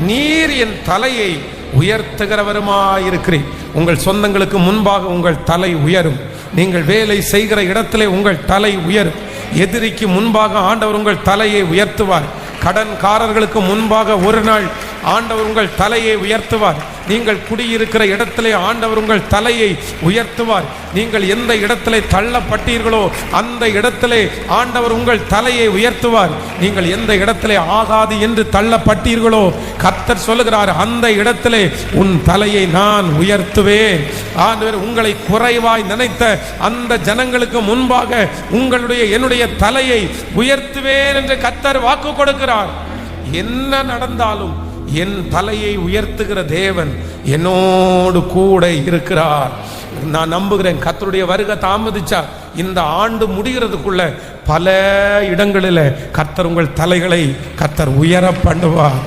நீர் என் தலையை உயர்த்துகிறவருமாயிருக்கிறேன். உங்கள் சொந்தங்களுக்கு முன்பாக உங்கள் தலை உயரும். நீங்கள் வேலை செய்கிற இடத்திலே உங்கள் தலை உயரும். எதிரிக்கு முன்பாக ஆண்டவர் உங்கள் தலையை உயர்த்துவார். கடன்காரர்களுக்கு முன்பாக ஒரு நாள் ஆண்டவர் உங்கள் தலையை உயர்த்துவார். நீங்கள் குடியிருக்கிற இடத்திலே ஆண்டவர் உங்கள் தலையை உயர்த்துவார். நீங்கள் எந்த இடத்திலே தள்ளப்பட்டீர்களோ அந்த இடத்திலே ஆண்டவர் உங்கள் தலையை உயர்த்துவார். நீங்கள் எந்த இடத்திலே ஆகாது என்று தள்ளப்பட்டீர்களோ கத்தர் சொல்லுகிறார் அந்த இடத்திலே உன் தலையை நான் உயர்த்துவேன். ஆண்டவர் உங்களை குறைவாய் நினைத்த அந்த ஜனங்களுக்கு முன்பாக உங்களுடைய என்னுடைய தலையை உயர்த்துவேன் என்று கத்தர் வாக்கு கொடுக்கிறார். என்ன நடந்தாலும் என் தலையை உயர்த்துகிற தேவன் என்னோடு கூட இருக்கிறார். நான் நம்புகிறேன் கத்தருடைய வருகை தாமதிச்சா இந்த ஆண்டு முடிகிறதுக்குள்ள பல இடங்களில் கத்தர் உங்கள் தலைகளை கத்தர் உயர பண்ணுவார்.